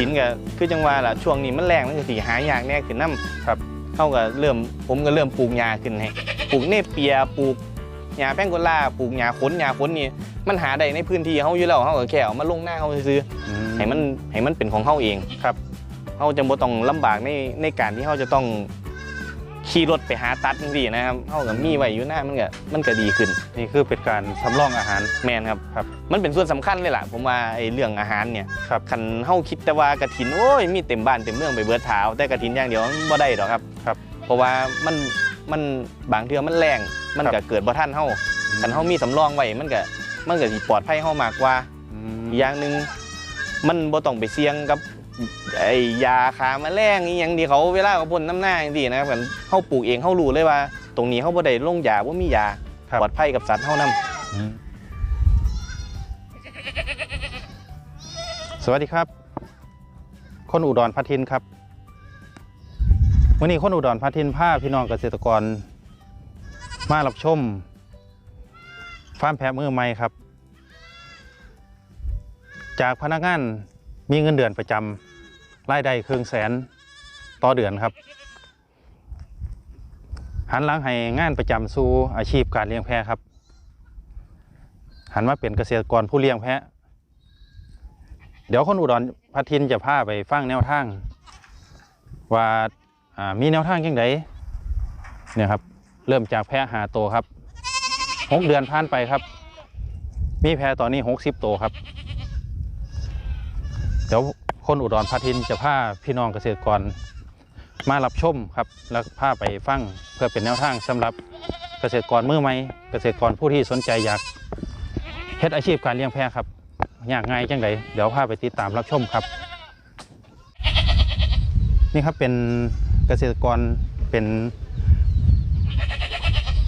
กระถินก็คือจังว่าล่ะช่วงนี้มันแรงมันก็สิหายากแน่ขึ้นน้ำครับเขาก็เริ่มผมก็เริ่มปลูกหญ้าขึ้นให้ปลูกเนเปียปลูกหญ้าแพงโกลาปลูกหญ้าขนหญ้าขนนี่มันหาได้ในพื้นที่เขาอยู่แล้วเขาก็แค่เอามาลงหน้าเขาซื้อๆอืให้มันให้มันเป็นของเขาเองครับเขาจะบ่ต้องลำบากในในการที่เขาจะต้อง ขี่รถไปหาตัดจังซี่นะครับเขาก็มีไว้อยู่หน้ามันก็มันก็ดีขึ้น นี่คือเป็นการสำรองอาหาร แมนครับครับ มันเป็นส่วนสำคัญเลยล่ะ ผมว่าไอ้เรื่องอาหารเนี่ยครับคันเฮาคิดแต่ว่ากระถินโอ้ยมีเต็มบ้านเต็มเมืองไปเบิดเท้าแต่กระถินอย่างเดียวมันบ่ได้ดอกครับครับ เพราะว่ามันมันบางเทื่อมันแรงมันครัก็บเกิดบ่ทันเฮาคันเฮามีสำรองไว้มันก็มันก็สิปลอดภัยเฮามากกว่าอืมอีกอย่างหนึ่งมันบ่ต้องไปเสี่ยงกับ ไอ้ยาคาแมลงอีหยังที่เขาเวลาเขาพ่นน้ำหน้าจังซี่นะครับกันเฮาปลูกเองเฮารู้เลยว่า ตรงนี้เฮาบ่ได้ลงยาบ่มียาครับ ปลอดภัยกับสัตว์เฮานํอืมสวัสดีครับ คนอุดรพัทินครับวันนี้คนอุดรพัทินผ้าพี่น้องเกษตรกร มารับชมฟาร์มแพะมือใหม่ครับ จากพนักงานมีเงินเดือนประจำ รายได้ครึ่งแสนต่อเดือนครับ หันหลังให้งานประจำสู่อาชีพการเลี้ยงแพะครับ หันมาเป็นเกษตรกรผู้เลี้ยงแพะ เดี๋ยวคนอุดรพัทินจะพาไปฟังแนวทาง ว่าามีแนวทางยังไงเนี่ยครับ เริ่มจากแพะหาโตครับหกเดือนผ่านไปครับ มีแพะตอนนี้หกสิบตัวครับ เดี๋ยว คนอุดรพัทินจะพาพี่น้องเกษตรกรมารับชมครับ แล้วพาไปฟังเพื่อเป็นแนวทางสำหรับเกษตรกรมือใหม่เกษตรกรผู้ที่สนใจอยากเฮ็ดอาชีพการเลี้ยงแพะครับยากง่ายจังไดเดี๋ยวพาไปติดตามรับชมครับ นี่ครับเป็นเกษตรกรเป็น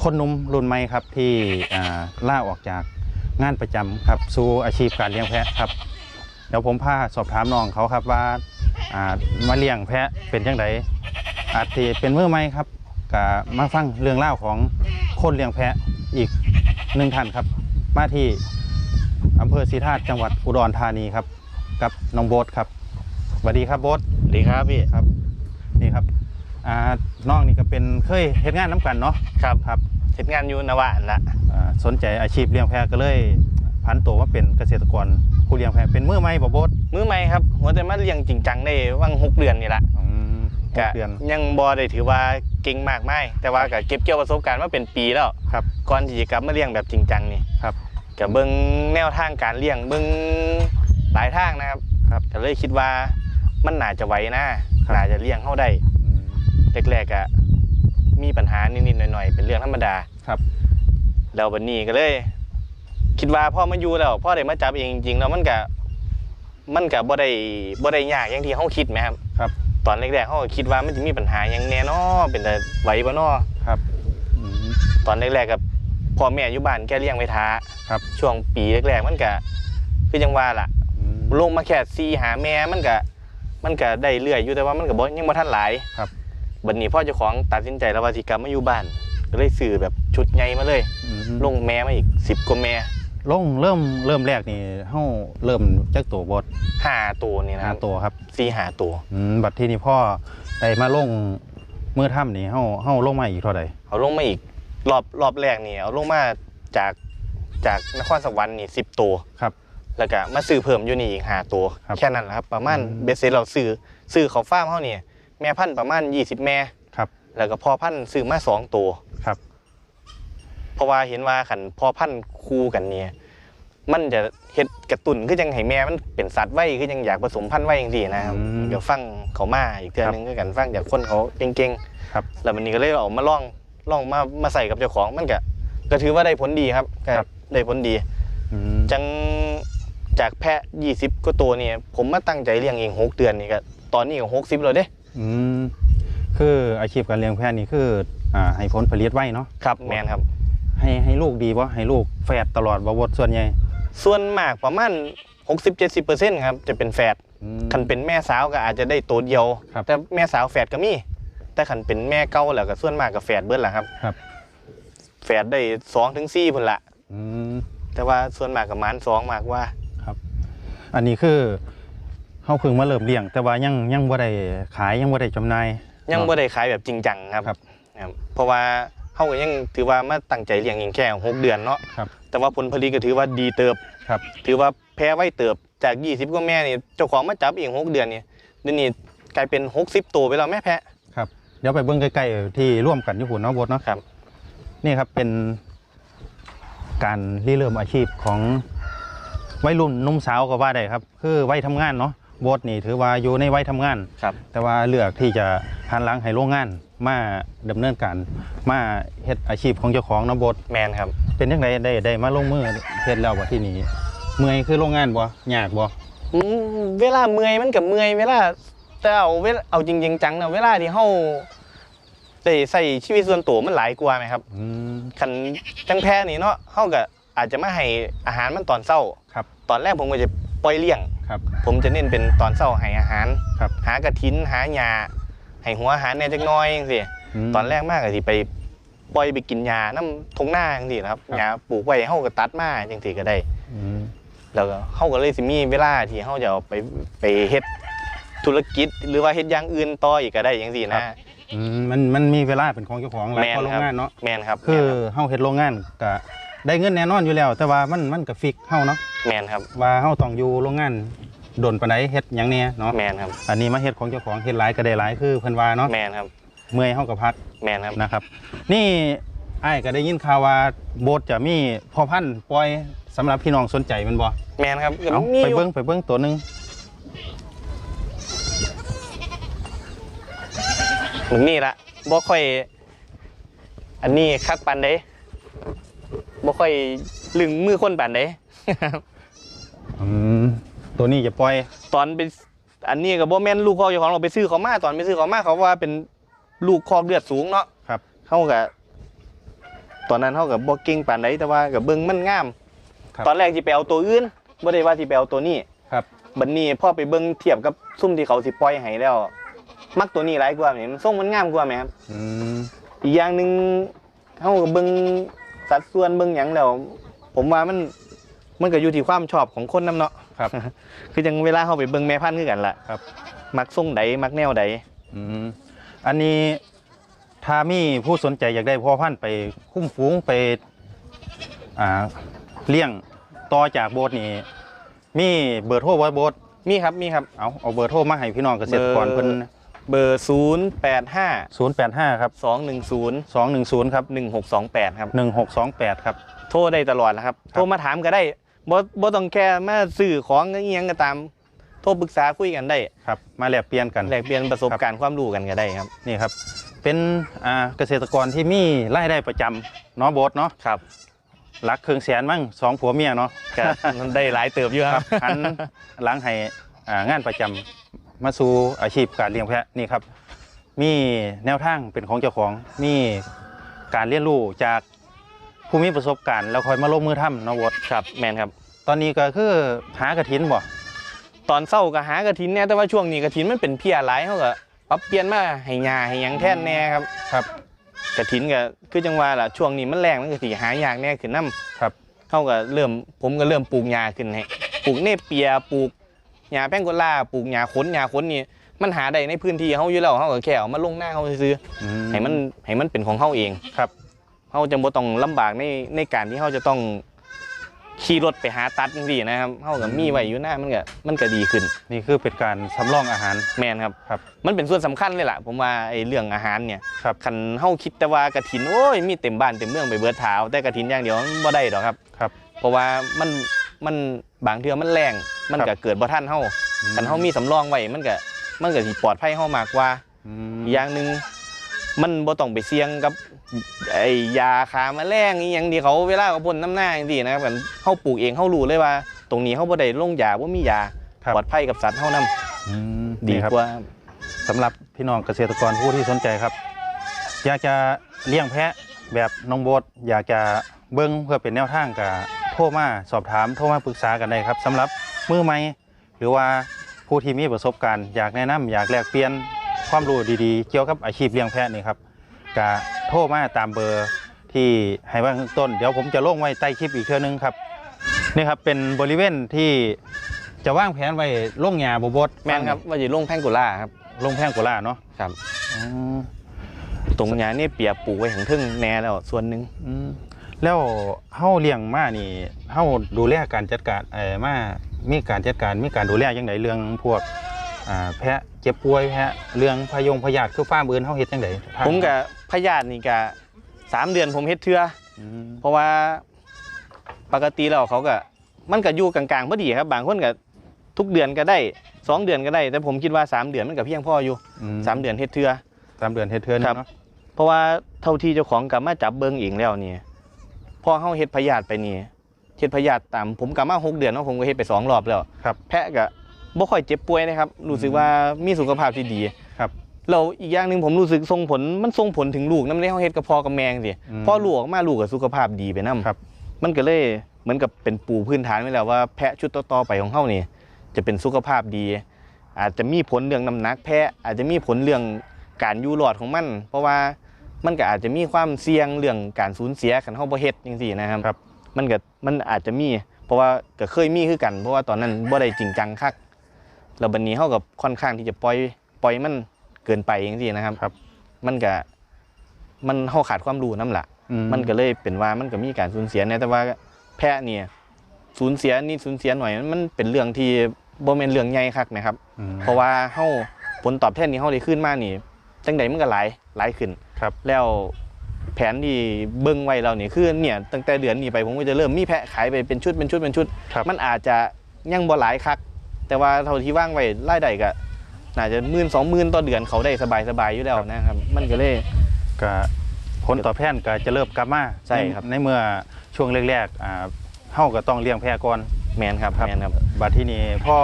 คนหนุ่มรุ่นใหม่ครับที่ล่าออกจากงานประจำครับสู่อาชีพการเลี้ยงแพะครับ ดี๋ยวผมพาสอบถามน้องเขาครับว่าอ่ามาเลี้ยงแพะเป็นจังไดอาจจะเป็นมือใหม่ครับก็มาฟังเรื่องเล่าวของคนเลี้ยงแพะอีกหนึ่งท่านครับ มาที่อำเภอศรีธาตุจังหวัดอุดรธานีครับ กับน้องโบ๊ทครับสวัสดีครับโบ๊ทดีครับพี่ครับนี่ครับอ่าน้องนี่ก็เป็นเคยเฮ็ดงานน้ำกันเนาะครับครับเฮ็ดงานอยู่นวะนั่นละอ่าสนใจอาชีพเลี้ยงแพะก็เลย ผันตัวมาเป็นเกษตรกรผู้เลี้ยงแพะเป็นมือใหม่บ่โบ๊ทมือใหม่ครับหัวแต่มาเลี้ยงจริงจังได้ว่างหกเดือนนี่ละอืมหก็กเดือนยังบ่ได้ถือว่าเก่งมากไม่แต่ว่าก็เก็บเกี่ยวประสบการณ์มาเป็นปีแล้วครับก่อนที่จะกลับมาเลี้ยงแบบจริงจังนี่ครับก็เบิ่งแนวทางการเลี้ยงเบิ่งหลายทางนะครับครับก็เลยคิดว่ามันน่าจะไหวนะน่าจะเลี้ยงเฮาได้อืมแรกๆอะมีปัญหานิดๆหน่อยๆเป็นเรื่องธรรมดาครับแล้ววันนี้ก็เลย คิดว่าพ่อมาอยู่แล้วพ่อได้มาจับเองจริงๆแล้วมันก็มันก็บ่ได้บ่ได้ยากอย่างที่เฮาคิดไหมครับ ครับ ตอนแรกๆเขาก็คิดว่ามันจะมีปัญหาอย่างแน่นอเป็นแต่ไหวบ่นอครับอืม ตอนแรกๆกับพ่อแม่อยู่บ้านแกเลี้ยงไว้ท้าครับ ช่วงปีแรกๆมันก็คือจังว่าล่ะ อืม ลงมาแค่ซีหาแม่มันก็มันก็ได้เรื่อยอยู่แต่ว่ามันก็บ่ยังบ่ทันหลายครับ บัดนี้พ่อเจ้าของตัดสินใจแล้วว่าสิกลับมาอยู่บ้านก็เลยซื้อแบบชุดใหญ่มาเลย อืมลงแม่มาอีก 10กว่าแม่ ลงเริ่มเริ่มแรกนี่เฮาเริ่มจักตัวโบ๊ทห้าตัวนี่นะคห้ารับตัวครับซีหาตัวอืมบัดที่นี่พ่อได้มาลงมือถ้ำนี่เฮาเฮาลงมาอีกเท่าใดเอาลงมาอีกรอบรอบแรกนี่เอาลงมาจากจากนครสวรรค์นี่10ตัวครับ แล้วก็มาซื้อเพิ่มอยู่นี่อีกห้าตัวครับแค่นั้นแหละครับประมาณอืม เบสเซ็ตเราซื้อซื้อเขาฟาร์มเขาเนี่ยแม่พันธุ์ประมาณ 20 แม่ ครับ แล้วก็พ่อพันธุ์ซื้อมาสองตัวครับ เพราะว่าเห็นว่าขันพ่อพันธุ์คู่กันเนี่ย มันจะเฮ็ดกระตุนคือยังให้แม่มันเป็นสัตว์ไว้คือยังอยากผสมพันธุ์ไว้อย่างดีนะครับอืมเดี๋ยวฟังเขามาอีกเทื่อนึงคือกันฟังจากคนเขาเก่งครับๆแล้ววันนี้ก็เลยเอามาลองลองมามาใส่กับเจ้าของมันก็ก็ถือว่าได้ผลดีครับก็ได้ผลดีอืมจังจากแพะ20ก็ตัวเนี่ยผมมาตั้งใจเลี้ยงเอง6เดือนนี่ก็ตอนนี้ก็60แล้วเด้อืมคืออาชีพการเลี้ยงแพะนี่คืออ่าให้ผลผลิตไว้เนาะครับแมนครับให้ให้ลูกดีบ่ให้ลูกแฝดตลอดบ่วดส่วนใหญ่ ส่วนมากประมาณ60-70%ครับจะเป็นแฝดอืม คันเป็นแม่สาวก็อาจจะได้ตัวเดียว ครับ แต่แม่สาวแฝดก็มี แต่คันเป็นแม่เก่าแล้วก็ส่วนมากก็แฝดเบิดแหละครับครับแฝดได้2ถึง4พุ่นละอืมแต่ว่าส่วนมากก็หมานสองมากกว่า อันนี้คือเฮาเพิ่งมาเริ่มเลี้ยง แต่ว่ายังยังบ่ได้ขายยังบ่ได้จำหน่าย ยังเนาะบ่ได้ขายแบบจริงจังครับครับ ครับ เพราะว่า เฮาก็ยังถือว่ามาตั้งใจเลี้ยงเองแค่หกเดือนเนาะครับแต่ว่าผลผลิตก็ถือว่าดีเติบครับ ถือว่าแพ้ไว้เติบจาก20กว่าแม่นี่เจ้าของมาจับเองหกเดือนนี่เดี๋ยวนี้กลายเป็น60ตัวไปแล้วแม่แพะครับเดี๋ยวไปเบิ่งใกล้ๆที่ร่วมกันอยู่หุ่นเนาะบดเนาะครับ นี่ครับเป็นการริเริ่มอาชีพของวัยรุ่นหนุ่มสาวก็ว่าได้ครับ คือวัยทำงานเนาะ บดนี่ถือว่าอยู่ในวัยทำงาน ครับแต่ว่าเลือกที่จะหันหลังให้โรงงานมาดำเนินการมาเฮ็ดอาชีพของเจ้าของเนาะบดแมนครับ เป็นยังไงได้ได้มาลงมือเฮ็ดแล้วว่าที่นี่เมื่อยคือโรงงานบ่ยากบ่อืมเวลาเมื่อยมันกับเมื่อยเวลาแต่เอาเวลาเอาจริงๆจังนะเวลาที่เฮาได้ใส่ชีวิตส่วนตัวมันหลายกว่าไหมครับอืม คันจังแพ้นี่เนาะเฮาก็อาจจะมาให้อาหารมันตอนเช้าครับ ตอนแรกผมก็จะ ปล่อยเลี้ยง ครับ ผมจะเน้นเป็นตอนเช้าให้อาหาร ครับ หากระถินหาหญ้าให้หัวอาหารแหน่จักหน้อยจังซี่ม ตอนแรกมากก็สิไปปล่อยไปกินหญ้าน้ำทงหน้าจังซี่นะครับครับ หญ้าปลูกไว้เฮาก็ตัดมาจังซี่ก็ได้ อืมแล้วก็เฮาก็เลยสิมีเวลาที่เฮาจะเอาไปไปเฮ็ดธุรกิจ หรือว่าเฮ็ดอย่างอื่นต่ออีกก็ได้จังซี่นะ อืมมันมันมีเวลาเป็นของเจ้าของหลายแม่นกว่าโรงงานเนาะแม่นครับคือแม่นรับเฮาเฮ็ดโรงงานก็ได้เงินแน่นอนอยู่แล้ว แต่ว่ามันมันก็ฟิกเฮาเนาะ แม่นครับ ว่าเฮาต้องอยู่โรงงานโดนปานใดเฮ็ดหยังแน่เนาะแม่นครับ อันนี้มาเฮ็ดของเจ้าของเฮ็ดหลายก็ได้หลายคือเพิ่นว่าเนาะแม่นครับ เมื่อยเฮาก็พักแม่นครับ นะครับ นี่อ้ายก็ได้ยินข่าวว่าโบสถ์จะมีพ่อพันธุ์ปล่อยสำหรับพี่น้องสนใจแมันบ่แม่นครับก็เอามีไปอยู่เบิ่งไปเบิ่งตัวหนึงมึงนี่ละบ่ค่อย อันนี้คักปานใดบ่ค่อยลึงมือคนปานใด อืมตัวนี้จะปล่อยตอนเป็นอันนี้ก็บ่แม่นลูกคอกเจ้าของเราไปซื้อเขามาตอนไปซื้อเขามาเขาว่าเป็นลูกคอกเลือดสูงเนาะครับเขาก็ตอนนั้นเขาก็บ่เก่งปานใดแต่ว่าก็เบิ่งมันงามครับตอนแรกสิไปเอาตัวอื่นบ่ได้ว่าสิไปเอาตัวนี้ครับบัดนี้พอไปเบิ่งเทียบกับซุ่มที่เขาสิปล่อยให้แล้ว มักตัวนี้หลายกว่าแหมมันทรงมันงามกว่าแหมครับอืมอีกอย่างหนึ่งเขาก็เบิ่งสัดส่วนเบิ่งหยังแล้ว ผมว่ามัน มันก็อยู่ที่ความชอบของคนนํเนาะครับ คือจังเวลาเขาไปเบิ่งแม่พันธุ์คือกันล่ะครับ มักทรงใดมักแนวใดอืมอันนี้ถ้ามีผู้สนใจอยากได้พ่อพันธุ์ไปคุ้มฟูงไปอ่าเลี้ยงต่อจากโบสถ์นี่มีเบอร์โทรไว้โบสถ์มีครับมีครับเอาเอาเบอร์โทรมาให้พี่น้องเกษตรกรเบอร์เพิ่นเบอร์ 0 8 5 085ครับ2 1 0 210ครับ1 6 2 8 ครับ1628 ครับ โทรได้ตลอดนะครับครับโทรมาถามก็ได้ บ่บ่ต้องแค่มาซื้อของอหยังก็ตามโทรปรึกษาคุยกันได้ครับมาแลกเปลี่ยนกันแลกเปลี่ยนประสบการณ์ความรู้กันก็ได้ครับนี่ครับ เป็นอ่าเกษตรกรที่มีรายได้ประจำเนาะโบสถ์เนาะครับหลักเครื่องแสนมั้งสองผัวเมียเนาะก็มันได้หลายเติบอยู่ครับหันหลังให้อ่างานประจำมาสู่อาชีพการเลี้ยงแพะนี่ครับ มีแนวทางเป็นของเจ้าของ มีการเรียนรู้จากผู้มีประสบการณ์ แล้วคอยมาลงมือทำเนาะวดครับแมนครับ ตอนนี้ก็คือหากระถินบ่ตอนเศร้าก็หากระถินเนี่ยแต่ว่าช่วงนี้กระถินมันเป็นเพียหลายเขาก็ปรับเปลี่ยนมาให้ยาให้หยังแทนแน่ครับครับกระถินก็คือจังว่าล่ะช่วงนี้มันแรงมันก็สิหายากแน่ขึ้นนํครับ เขาก็เริ่มผมก็เริ่มปลูกหญ้าขึ้นให้ปลูกเนปเปียปลูกหญ้าแป้งโกล่าปลูกหญ้าขนหญ้าขนนี่มันหาได้ในพื้นที่เขาอยู่แล้วเขาก็แค่เอามาลงหน้าเขาซื้ออืๆให้มันให้มันเป็นของเขาเองครับเขาจะบ่ต้องลำบากในในการที่เขาจะต้อง ขี่รถไปหาตัดจังซี่นะครับเขาก็มีไว้อยู่หน้ามันก็มันก็ดีขึ้น นี่คือเป็นการสำรองอาหาร แมนครับ ครับมันเป็นส่วนสำคัญเลยล่ะ ผมว่าไอ้เรื่องอาหารเนี่ยครับ คันเฮาคิดแต่ว่ากระถินโอ้ยมีเต็มบ้านเต็มเมืองไปเบิดเท้าแต่กระถินอย่างเดียวมันบ่ได้ดอกครับ ครับ เพราะว่ามันมันบางเทื่อมันแรงมันครัก็บ เกิดบ่ทันเฮาคันเฮามีสำรองไว้มันก็มันก็สิปลอดภัยเฮามากกว่า อืม อีกอย่างหนึง มันบ่ต้องไปเสี่ยงกับไอ้ยาฆ่าแมลงอีหยังที่เขาเวลาเขาพ่นน้ำหน้าจังซี่นะครับคันเฮาปลูกเองเฮารู้เลยว่า ตรงนี้เฮาบ่ได้ลงยาบ่มียาครับ ปลอดภัยกับสัตว์เฮานํอืมดีนี่ครับ กว่า สำหรับพี่น้องเกษตรกรผู้ที่สนใจครับ อยากจะเลี้ยงแพะแบบน้องโบทอยากจะเบิ้งเพื่อเป็นแนวทางกับโทรมาสอบถามโทรมาปรึกษากันได้ครับสำหรับมือใหม่หรือว่าผู้ที่มีประสบการณ์อยากแนะนำอยากแลกเปลี่ยน ความรู้ดีๆ เกี่ยวกับอาชีพเลี้ยงแพะนี่ครับก็โทรมาตามเบอร์ที่ให้ไว้ข้างต้น เดี๋ยวผมจะลงไว้ใต้คลิปอีกเทื่อนึงครับนี่ครับเป็นบริเวณที่จะวางแผนไว้ลงหญ้าบ่บดแม่นครับว่าจะลงแพงกุล่าครับลงแพงโกล่าเนาะครับอ๋อตรงหญ้านี่เปียปลูกไว้ถึงทึ่งแน่แล้วส่วนหนึ่งอืมแล้วเฮาเลี้ยงมานี่เฮาดูแลการจัดการเอ่อมามีการจัดการมีการดูแลจังไดเรื่องพวกอ่าแพะ เจ็บป่วยแพะเรื่องพยงพยาธิคือฟาร์มอื่นเฮาเฮ็ดจังไดทางผมกับพยาธินี่กะสามเดือนผมเฮ็ดเทื่ออืมเพราะว่าปกติแล้วเขาก็มันก็อยู่กลางๆพอดีครับ บางคนก็ทุกเดือนก็ได้สองเดือนก็ได้ แต่ผมคิดว่าสามเดือนมันก็เพียงพออยู่อืมสามเดือนเฮ็ดเทื่อสามเดือนเฮ็ดเทื่อนึครังบเนาะเพราะว่าเท่าที่เจ้าของกลับมาจับเบิ่งเองแล้วนี่พอเฮาเฮ็ดพยาธิไปนี่เฮ็ดพยาธิตามผมกลับมาหกเดือนเนาะผมก็เฮ็ดไปสองรอบแล้วครับแพะก็ บ่ค่อยเจ็บป่วยนะครับรู้สึกว่ามีสุขภาพที่ดีครับแล้วอีกอย่างหนึ่งผมรู้สึกส่งผลมันส่งผลถึงลูกนำในเฮาเฮ็ดกับพ่อกับแม่จังซี่อืมพอลูกออกมาลูกก็สุขภาพดีไปนํครับ มันก็เลยเหมือนกับเป็นปูพื้นฐานไว้แล้วว่าแพะชุดต่อๆไปของเฮานี่จะเป็นสุขภาพดี อาจจะมีผลเรื่องน้ำหนักแพะอาจจะมีผลเรื่องการอยู่รอดของมัน เพราะว่ามันก็อาจจะมีความเสี่ยงเรื่องการสูญเสียคันเฮาบ่เฮ็ดจังซี่นะครับครับ มันก็มันอาจจะมี เพราะว่าก็เคยมีคือกัน เพราะว่าตอนนั้นบ่ได้จริงจังคัก แล้วบัดนี้เฮากับค่อนข้างที่จะปล่อยปล่อยมันเกินไปจังซี่นะครับครับ มันก็มันเฮาขาดความรู้นํล่ะอืมันก็เลยเป็นว่ามันก็มีการสูญเสียเนี่ยแต่ว่าแพะเนี่ยสูญเสียนิดสูญเสียหน่อยมันเป็นเรื่องที่บ่แม่นเรื่องใหญ่คักนะครับอืมเพราะว่าเฮาผลตอบแทนที่เฮาได้ขึ้นมานี่จังใดมันก็หลายหลายขึ้นครับ แล้วแผนที่เบิ่งไว้เรานี่คือเนี่ยตั้งแต่เดือนนี้ไปผมก็จะเริ่มมีแพะขายไปเป็นชุดเป็นชุดเป็นชุดครับมันอาจจะยังบ่หลายคัก แต่ว่าเท่าที่ว่างไว้รายได้ก็น่าจะหมื่นสองหมื่นต่อเดือนเขาได้สบายๆอยู่แล้วนะครับ มันก็เลย ก็ผลตอบแทนก็จะเริ่มกลับมาใช่ครับ ในเมื่อช่วงแรกๆอ่าเฮาก็ต้องเลี้ยงแพะก่อนแมนครับครับแมนครับบัดที่นี้พ่อ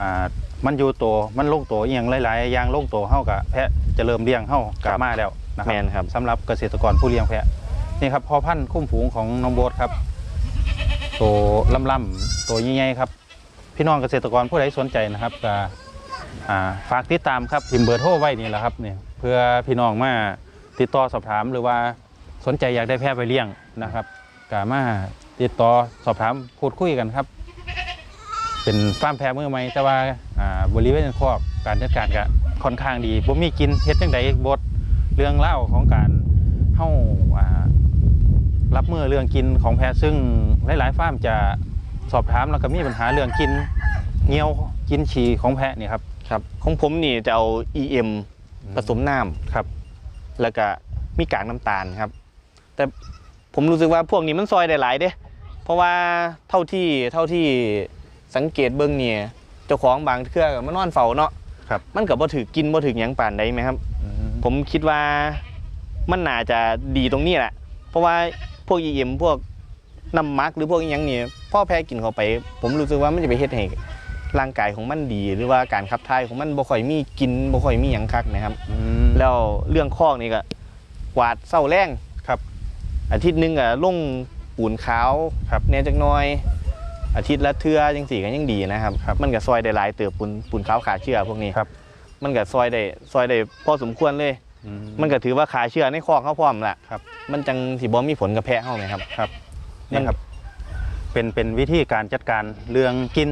อ่ามันอยู่โตมันลงโตอหย่างหลาย ๆ อย่างลงโตเฮากับแพะจะเริ่มเลี้ยงเฮากลับมาแล้วนะคแมรับนครับ สำหรับเกษตรกรผู้เลี้ยงแพะนี่ครับพ่อพันธุ์คุ้มฝูงของน้องโบ๊ทครับโตล่ำๆโตใหญ่ๆครับ พี่น้องเกษตรกรผู้ใดสนใจนะครับก็ฝากติดตามครับพิมพ์เบอร์โทรไว้นี่แหละครับเนี่ยเพื่อพี่น้องมาติดต่อสอบถามหรือว่าสนใจอยากได้แพะไปเลี้ยงนะครับก็มาติดต่อสอบถามพูดคุยกันครับ เป็นฟาร์มแพะมือใหม่แต่ว่าบริเวณครอกการจัดการก็ค่อนข้างดีบ่มีกินเฮ็ดจังไดบทเรื่องเล่าของการเฮาอ่ารับมือเรื่องกินของแพะซึ่งหลายๆฟาร์มจะ สอบถามแล้วก็มีปัญหาเรื่องกินเงี้ยวกินฉี่ของแพะนี่ครับครับ ของผมนี่จะเอา EM ผสมน้ำครับ แล้วก็มีกากน้ำตาลครับ แต่ผมรู้สึกว่าพวกนี้มันซอยได้หลายเด้เพราะว่าเท่าที่เท่าที่สังเกตเบื้องเนี่ยเจ้าของบางเครือก็มานอนเฝ้าเนาะครับมันก็บ่ถือกินบ่ถือหยังป่านใดไหมครับ ผมคิดว่ามันน่าจะดีตรงนี้แหละ เพราะว่าพวก EM พวกน้ำมักหรือพวกอิหยังเนี่ย พ่อแพ้กินเข้าไป ผมรู้สึกว่ามันจะไปเฮ็ดให้ร่างกายของมันดี หรือว่าการขับถ่ายของมันบ่ค่อยมีกินบ่ค่อยมีหยังคักนะครับอืมแล้วเรื่องคอกนี่ก็กวาดเศร้าแรงครับ อาทิตย์หนึงก็ลงปูนขาวครับแหน่จักหน้อย อาทิตย์ละเทื่อจังสี่ก็ยังดีนะครับ ครับ มันก็ซอยได้หลายเติบปูนปูนขาวขาเชื่อพวกนี้ครับมันก็ซอยได้ซอยได้พอสมควรเลย อืมันก็ถือว่าขาเชื่อในคอกเขาพร้อมละครับ มันจังสิบ่มีผลกับแพะเฮาไหมครับ ครับนี่ครับ เป็นเป็นวิธีการจัดการเรื่องกิน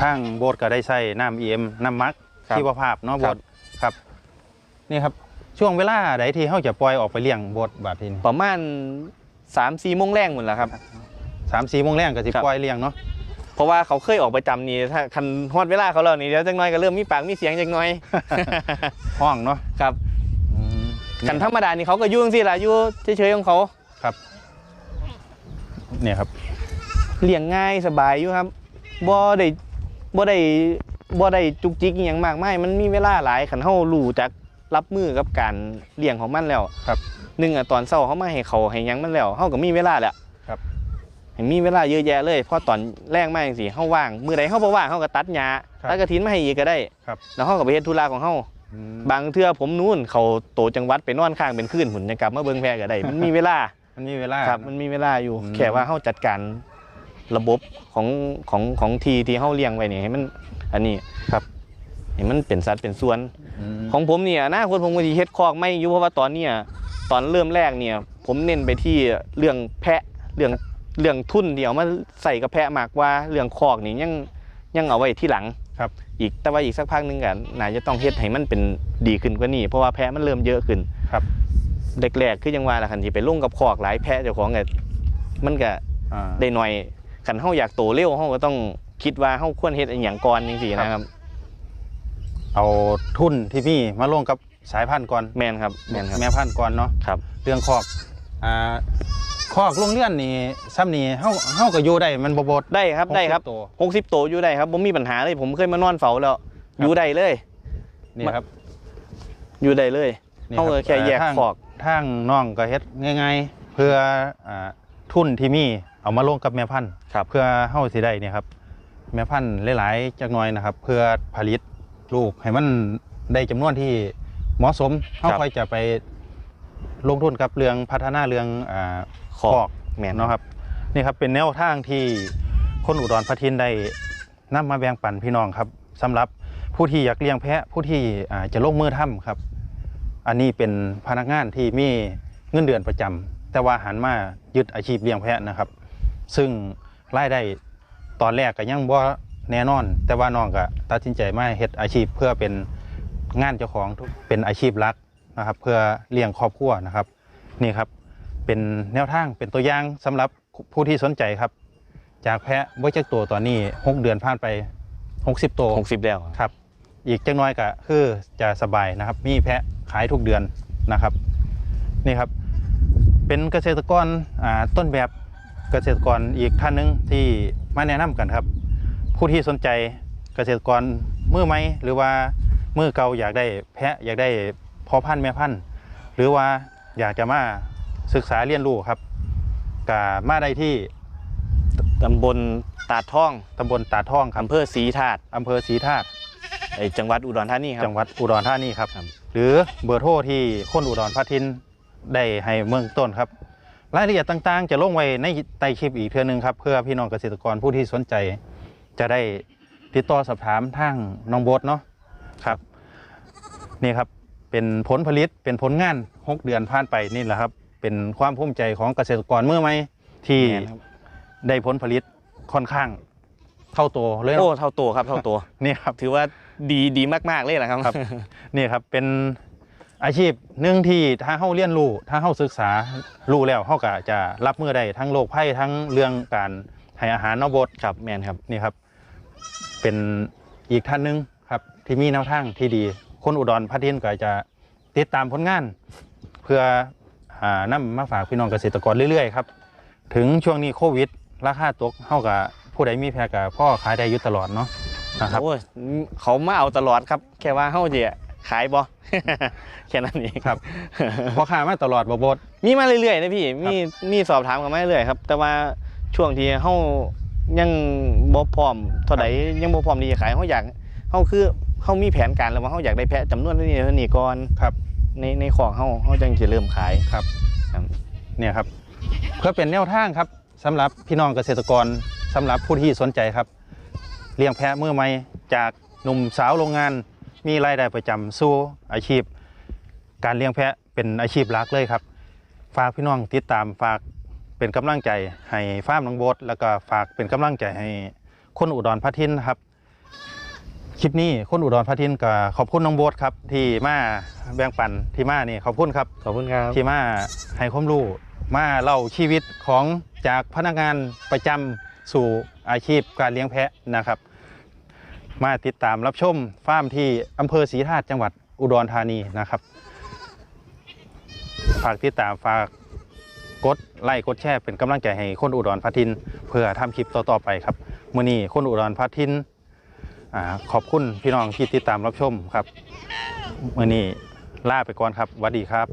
ทางโบสถ์ก็ได้ใช้น้ำเอ็มน้ำมักครับชีวภาพเนาะคโบรัสบถ์ครับนี่ครับช่วงเวลาใดที่เขาจะปล่อยออกไปเลี้ยงโบสถ์บาดทีนี้ประมาณ3-4โมงแรงหมดแล้วครับ สามสี่โมงแรงก็สิครับ ปล่อยเลี้ยงเนาะเพราะว่าเขาเคยออกประจำนี่ถ้าคันฮอดเวลาเขาแล้วนี่เดี๋ยวจักหน้อยก็เริ่มมีปากมีเสียงจักหน้อย ห้องเนาะครับอืมกันธรรมดานี่เขาก็อยุ่จังสิล่ะอยู่เฉยๆของเขาครับเนี่ยครับ เลี้ยงง่ายสบายอยู่ครับบ่ได้บ่ได้บ่ได้จุกจิกอหย่างมากมายมันมีเวลาหลายขันเฮารู้จักรับมือกับการเลี้ยงของมันแล้วครับหนึ่งอะตอนเช้าเขามาให้เขาให้หยังมันแล้วเฮาก็มีเวลาแหละครับ ให้มีเวลาเยอะแยะเลยเพราะตอนแรงมากจังซี่เฮาว่างมื้อใดเฮาบ่ว่างเฮาก็ตัดหญ้าครับตัดกระถินมาให้อีกก็ได้ครับ แล้วเฮาก็ไปเฮ็ดธุระของเฮา อืมบางเทื่อผมนู่นเขาโตจังหวัดไปนอนข้างเป็นคืนหุ่นจะกลับมาเบิ่งแพะก็ได้ มันมีเวลามันมีเวลาครับ มันมีเวลาอยู่อืมแค่ว่าเขาจัดการ ระบบของของของทีที่เขาเลี้ยงไว้เนี่ยให้มันอันนี้ครับให้มันเป็นสัดเป็นส่วนอืมของผมเนี่ยอนาคตผมก็จะเฮ็ดคอกไม่อยู่เพราะว่าตอนเนี้ยตอนเริ่มแรกเนี่ย ผมเน้นไปที่เรื่องแพะเรื่องเรื่องทุนเดียวมาใส่กับแพะมากกว่าเรื่องคอกนี่ยังยังเอาไว้ที่หลังครับ อีกแต่ว่าอีกสักพักหนึงกันน่าจะต้องเฮ็ดให้มันเป็นดีขึ้นกว่านี้เพราะว่าแพะมันเริ่มเยอะขึ้นครับแรกๆคือยังว่าล่ะคันที่ไปลงกับคอกหลายแพะเจ้าของก็มันก็อ่าได้หน่อย คันเฮาอยากโตเร็วเฮาก็ต้องคิดว่าเฮาควรเฮ็ดอีหยังก่อนจังซี่นะครับ เอาทุนที่มีมาลงกับสายพันธุ์ก่อนแม่นครับแม่นครับ แม่พันธุ์ก่อนเนาะครับ เรื่องคอกอ่าคอกโรงเรือนนี่ซ้ำนี่เฮาเฮาก็อยู่ได้มันบ่บดได้ครับได้ครับ60ตัว60โตอยู่ได้ครับผมมีปัญหาเลยผมเคยมานอนเฝ้าแล้วอยู่ได้เลย นี่ครับอยู่ได้เลยนี่เฮารับก็แค่แยกทางคอก ทางน้องก็เฮ็ดง่าย ๆ เพื่ออ่าทุนที่มี เอามาลงกับแม่พันธุ์ครับ เพื่อเฮาสิได้เนี่ยครับแม่พันธุ์หลายๆจักหน่อยนะครับ เพื่อผลิตลูกให้มันได้จำนวนที่เหมาะสมเฮาค่อยจะไปลงทุนกับเรื่องพัฒนาเรื่องอ่าคคออกกแม่นเนาะครับนี่ครับเป็นแนวทางที่คนอุดรพัทินได้นำมาแบ่งปันพี่น้องครับสำหรับผู้ที่อยากเลี้ยงแพะผู้ที่อ่าจะลงมือทำครับ อันนี้เป็นพนักงานที่มีเงินเดือนประจำแต่ว่าหันมายึดอาชีพเลี้ยงแพะนะครับ ซึ่งรายได้ตอนแรกก็ยังบ่แน่นอน แต่ว่าน้องก็ตัดสินใจมาเฮ็ดอาชีพเพื่อเป็นงานเจ้าของทุกเป็นอาชีพหลักนะครับ เพื่อเลี้ยงครอบครัวนะครับนี่ครับ เป็นแนวทางเป็นตัวอย่างสำหรับผู้ที่สนใจครับ จากแพะบ่จักตัวตอนนี้6เดือนผ่านไป 60 ตัว60แล้วครับ อีกจักหน้อยก็คือจะสบายนะครับ มีแพะขายทุกเดือนนะครับนี่ครับ เป็นเกษตรกรอ่าต้นแบบ เกษตรกรอีกท่านหนึ่งที่มาแนะนำกันครับ ผู้ที่สนใจเกษตรกรมือไหมหรือว่ามือเก่าอยากได้แพะอยากได้พอพันธุ์แม่พันธุ์หรือว่าอยากจะมาศึกษาเรียนรู้ครับก็มาได้ที่ตำบลตาดท่องตำบลตาดท่องครับอำเภอศรีธาตุอำเภอศรีธาตุไอ้จังหวัดอุดรธานีครับจังหวัดอุดรธานีครับครับ หรือเบอร์โทรที่คนอุดรพัทินได้ให้เมืองต้นครับ รายละเอียดต่างๆ จะลงไว้ในใต้คลิปอีกเทื่อหนึงครับ เพื่อพี่น้องเกษตรกรผู้ที่สนใจ จะได้ติดต่อสอบถามทางน้องโบทเนาะครับ นี่ครับเป็นผลผลิตเป็นผลงาน 6 เดือนผ่านไปนี่แหละครับ เป็นความภูมิใจของเกษตรกรเมื่อไหมที่แม่นครับ ได้ผลผลิตค่อนข้างเท่าตัวเลยโอ้เนาะเท่าตัวครับเท่าตัว นี่ครับ ถือว่าดีดีมากๆเลยนะครับ ครับ นี่ครับเป็น อาชีพหนึ่งที่ถ้าเข้าเรียนรู้ถ้าเข้าศึกษารู้แล้วเขาก็จะรับมือได้ทั้งโรคภัยทั้งเรื่องการให้อาหารนอกบทครับแมนครับนี่ครับ เป็นอีกท่านหนึ่งครับที่มีแนวทางที่ดี คนอุดรพัทินก็จะติดตามผลงาน เพื่ออ่ามาฝากพี่น้องเกษตรกรเรื่อยๆครับถึงช่วงนี้โควิด ราคาตกเข้ากับผู้ใดมีแพรกับพ่อขายได้อยู่ตลอดเนาะนะครับเขามาเอาตลอดครับ แค่ว่าเฮาจะ ขายบ่ แค่นั้นเองครับพ่อค้ามาตลอดบ่บด มีมาเรื่อยๆนะพี่ มีมีสอบถามกันมาเรื่อยๆครับ แต่ว่าช่วงที่เฮายังบ่พร้อมเท่าใดยังบ่พร้อมที่จะขายเฮาอยากเฮาคือเฮามีแผนการแล้วว่าเฮาอยากได้แพะจำนวนเท่านี้เท่านี้ก่อนครับ ในในของเฮาเฮาจังจะเริ่มขายครับครับเนี่ยครับ เพื่อเป็นแนวทางครับสำหรับพี่น้องเกษตรกรสำหรับผู้ที่สนใจครับ เลี้ยงแพะมือใหม่จากหนุ่มสาวโรงงาน มีรายได้ประจำสู้อาชีพ การเลี้ยงแพะเป็นอาชีพหลักเลยครับ ฝากพี่น้องติดตามฝากเป็นกำลังใจให้ฟาร์มน้องโบทแล้วก็ฝากเป็นกำลังใจให้คนอุดรพัทินนะครับ คลิปนี้คนอุดรพัทินก็ขอบคุณน้องโบทครับที่มาแบ่งปันที่มานี่ขอบคุณครับขอบคุณครับที่มาให้ความรู้มาเล่าชีวิตของจากพนักงานประจำสู่อาชีพการเลี้ยงแพะนะครับ มาติดตามรับชมฟาร์มที่อำเภอศรีธาตุจังหวัดอุดรธานีนะครับ ฝากติดตามฝากกดไลค์กดแชร์เป็นกำลังใจให้คนอุดรพัทิน เพื่อทำคลิปต่อๆไปครับมื่อนี้คนอุดรพัทินอขอบคุณพี่น้องที่ติดตามรับชมครับมื่อนี้ลาไปก่อนครับสวัสดีครับ